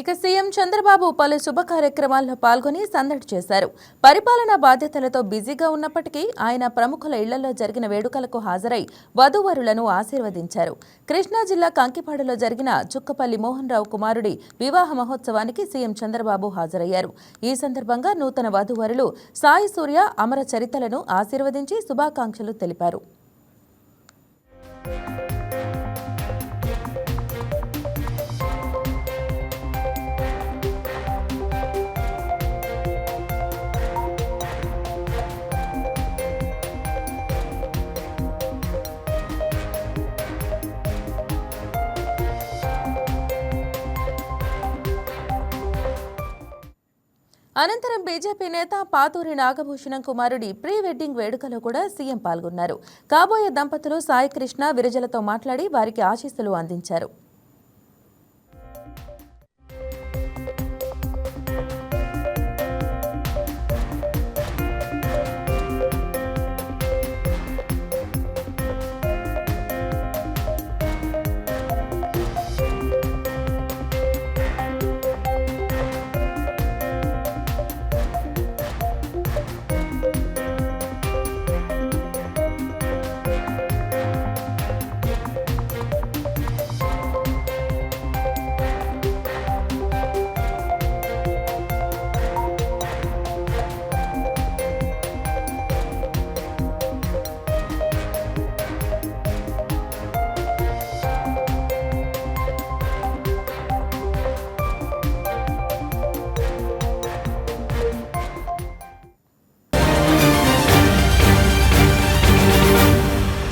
ఇక సీఎం చంద్రబాబు పలు శుభ కార్యక్రమాల్లో పాల్గొని సందడి చేశారు. పరిపాలనా బాధ్యతలతో బిజీగా ఉన్నప్పటికీ ఆయన ప్రముఖుల ఇళ్ళలో జరిగిన వేడుకలకు హాజరై వధూవరులను ఆశీర్వదించారు. కృష్ణా జిల్లా కంకిపాడులో జరిగిన చుక్కపల్లి మోహన్ రావు కుమారుడి వివాహ మహోత్సవానికి సీఎం చంద్రబాబు హాజరయ్యారు. ఈ సందర్భంగా నూతన వధూవరులు సాయి సూర్య అమర చరితలను ఆశీర్వదించి శుభాకాంక్షలు తెలిపారు. అనంతరం బీజేపీ నేత పాతూరి నాగభూషణం కుమారుడి ప్రీ వెడ్డింగ్ వేడుకలో కూడా సీఎం పాల్గొన్నారు. కాబోయే దంపతులు సాయి కృష్ణ విరజలతో మాట్లాడి వారికి ఆశీస్సులు అందించారు.